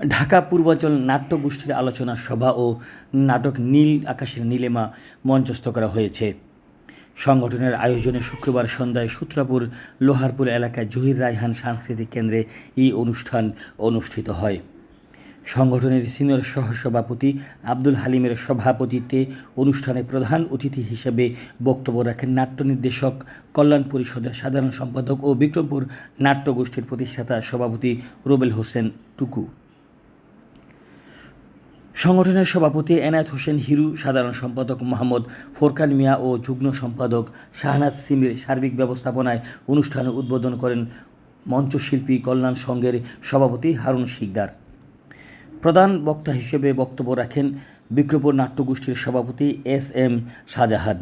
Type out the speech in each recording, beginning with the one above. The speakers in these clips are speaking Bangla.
ঢাকা পূর্বাঞ্চল নাট্যগোষ্ঠীর আলোচনা সভা ও নাটক নীল আকাশের নীলেমা মঞ্চস্থ করা হয়েছে। সংগঠনের আয়োজনে শুক্রবার সন্ধ্যায় সূত্রাপুর লোহারপুর এলাকায় জহির রায়হান সাংস্কৃতিক কেন্দ্রে এই অনুষ্ঠান অনুষ্ঠিত হয়। সংগঠনের সিনিয়র সহসভাপতি আব্দুল হালিমের সভাপতিত্বে অনুষ্ঠানে প্রধান অতিথি হিসেবে বক্তব্য রাখেন নাট্য নির্দেশক, কল্যাণ পরিষদের সাধারণ সম্পাদক ও বিক্রমপুর নাট্যগোষ্ঠীর প্রতিষ্ঠাতা সভাপতি রুবেল হোসেন টুকু। সংগঠনের সভাপতি এনায়েত হোসেন হিরু, সাধারণ সম্পাদক মোহাম্মদ ফোরকান মিয়া ও যুগ্ম সম্পাদক শাহনাজ সিমির সার্বিক ব্যবস্থাপনায় অনুষ্ঠানের উদ্বোধন করেন মঞ্চশিল্পী কল্যাণ সংঘের সভাপতি হারুন শিকদার। প্রধান বক্তা হিসেবে বক্তব্য রাখেন বিক্রমপুর নাট্যগোষ্ঠীর সভাপতি এস এম শাহজাহান।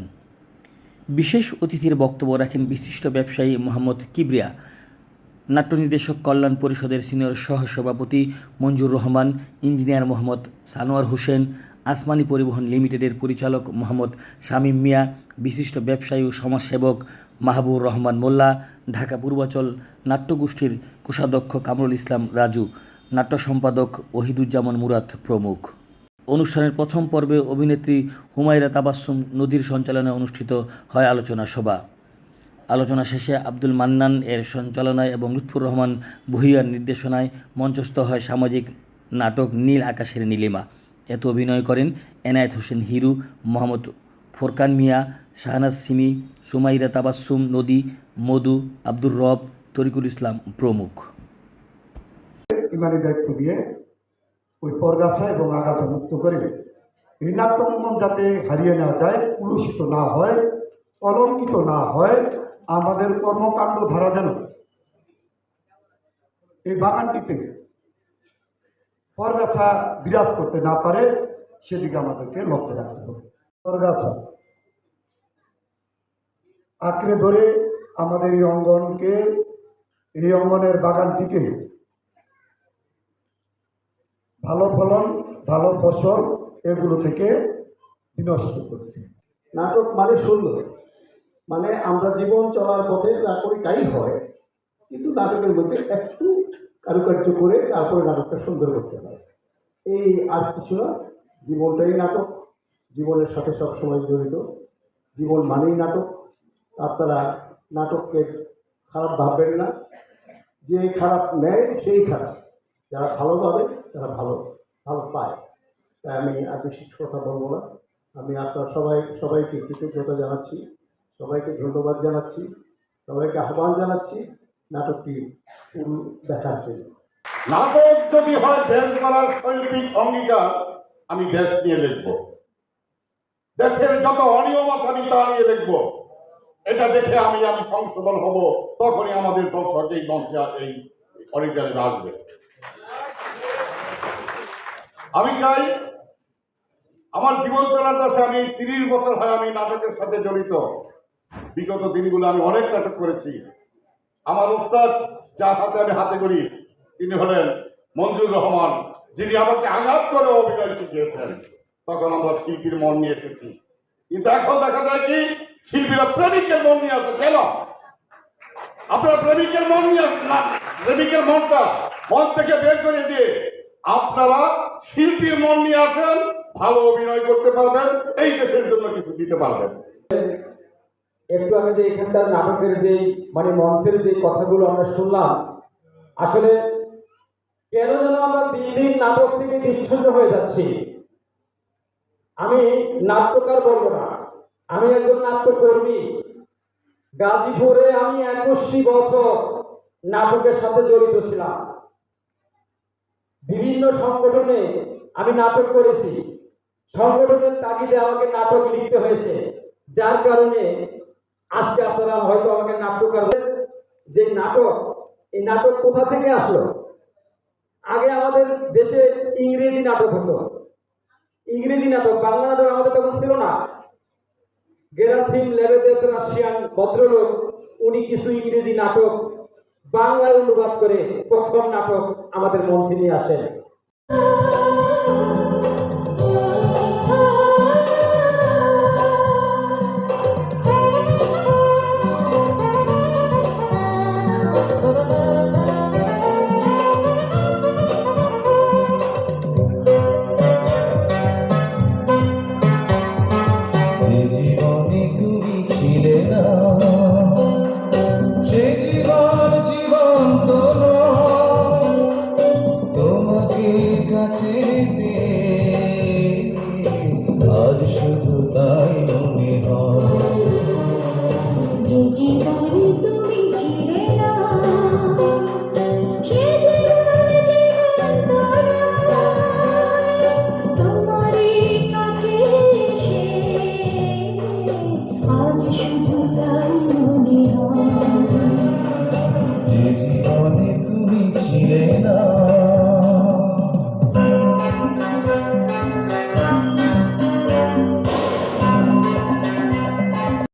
বিশেষ অতিথির বক্তব্য রাখেন বিশিষ্ট ব্যবসায়ী মোহাম্মদ কিবরিয়া। নাট্য নির্দেশক কল্যাণ পরিষদের সিনিয়র সহসভাপতি মঞ্জুর রহমান, ইঞ্জিনিয়ার মোহাম্মদ সানোয়ার হোসেন, আসমানি পরিবহন লিমিটেডের পরিচালক মোহাম্মদ শামীম মিয়া, বিশিষ্ট ব্যবসায়ী ও সমাজসেবক মাহবুর রহমান মোল্লা, ঢাকা পূর্বাচল নাট্যগোষ্ঠীর কোষাধ্যক্ষ কামরুল ইসলাম রাজু, নাট্য সম্পাদক ওহিদুজ্জামান মুরাদ প্রমুখ। অনুষ্ঠানের প্রথম পর্বে অভিনেত্রী হুমায়রা তাবাসসুম নদীর সঞ্চালনে অনুষ্ঠিত হয় আলোচনা সভা। আলোচনা শেষে আব্দুল মান্নান এর সঞ্চালনায় এবং লুৎফুর রহমান ভুইয়ার নির্দেশনায় মঞ্চস্থ হয় সামাজিক নাটক নীল আকাশের নীলিমা। এত অভিনয় করেন এনায়েত হোসেন হিরু, মোহাম্মদ ফোরকান মিয়া, শাহনাজ সিমি, সুমাইরা তাবাসসুম, নদী, মধু, আব্দুর রব, তরিকুল ইসলাম প্রমুখ। ইমানি দায়িত্ব দিয়ে ওই এবং আগাছা মুক্ত করে যাতে হারিয়ে না যায়, কুলুষিত না হয় কলঙ্কিত না হয় আমাদের কর্মকাণ্ড ধরা যেন এই বাগানটিতে পরগাছা বিরাজ করতে না পারে, সেদিকে আমাদেরকে লক্ষ্য রাখতে হবে। পরগাছা আঁকড়ে ধরে আমাদের এই অঙ্গনকে, এই অঙ্গনের বাগানটিকে ভালো ফলন, ভালো ফসল এগুলো থেকে বিনষ্ট করছে। নাটক মানে সুন্দর। মানে আমরা জীবন চলার পথে যা করি তাই হয়, কিন্তু নাটকের মধ্যে একটু কারুকার্য করে তারপরে নাটকটা সুন্দর করতে হয়। এই আর কিছু না, জীবনটাই নাটক, জীবনের সাথে সবসময় জড়িত, জীবন মানেই নাটক। আপনারা নাটককে খারাপ ভাববেন না, যে খারাপ নেয় সেই খারাপ। যারা ভালো পাবে তারা ভালো ভালো পায়। তাই আমি আর বেশি কথা বলব না। আমি আপনার সবাই, সবাইকে কৃতজ্ঞতা জানাচ্ছি। সবাইকে ধন্যবাদ জানাচ্ছি, সবাইকে আহ্বান জানাচ্ছি নাটকটি দেখার জন্য। নাটক যদি হয় দেশ করার শৈল্পিক অঙ্গীকার, আমি দেশ নিয়ে লিখব। দেশের যত অনিয়ম আমি তা নিয়ে লিখব। এটা দেখে আমি আমি সংশোধন হব, তখনই আমাদের দর্শক এই মঞ্চে এই অডিটারে আসবে। আমি চাই, আমার জীবন চলার দশে আমি তিরিশ বছর হয় আমি নাটকের সাথে জড়িত। বিগত দিনগুলো আমি অনেক নাটক করেছি। আমার উস্তাদ যার হাতে আমি হাতে করি, তিনি হলেন মঞ্জুর রহমান, যিনি আমাকে আঘাত করে অভিনয় শিখিয়েছেন। তখন আমরা শিল্পীর মন নিয়ে এসেছি। কিন্তু এখন দেখা যায় কি, শিল্পীরা প্রেমিকের মন নিয়ে আসে, কেন? আপনারা প্রেমিকের মন নিয়ে না? প্রেমিকের মনটা মন থেকে বের করে দিয়ে আপনারা শিল্পীর মন নিয়ে আসেন, ভালো অভিনয় করতে পারবেন, এই দেশের জন্য কিছু দিতে পারবেন। একটু আমি যে এখানকার নাটকের যে মানে মঞ্চের যে কথাগুলো আমরা শুনলাম, আসলে কেন যেন আমরা দিন দিন নাটক থেকে বিচ্ছিন্ন হয়ে যাচ্ছি? আমি নাট্যকার বলব না। আমি একজন নাট্যকর্মী। গাজীপুরে আমি একুশটি বছর নাটকের সাথে জড়িত ছিলাম। বিভিন্ন সংগঠনে আমি নাটক করেছি। সংগঠনের তাগিদে আমাকে নাটক লিখতে হয়েছে। যার কারণে আজকে আপনারা হয়তো আমাকে নাট্যকার। যে নাটক, এই নাটক কোথা থেকে আসলো? আগে আমাদের দেশে ইংরেজি নাটক হতো। ইংরেজি নাটক, বাংলা নাটক আমাদের তখন ছিল না। গেরাসিম লেবেদেব রাশিয়ান ভদ্রলোক, উনি কিছু ইংরেজি নাটক বাংলায় অনুবাদ করে প্রথম নাটক আমাদের মঞ্চে নিয়ে আসেন। শুধু তাই মনে হয়।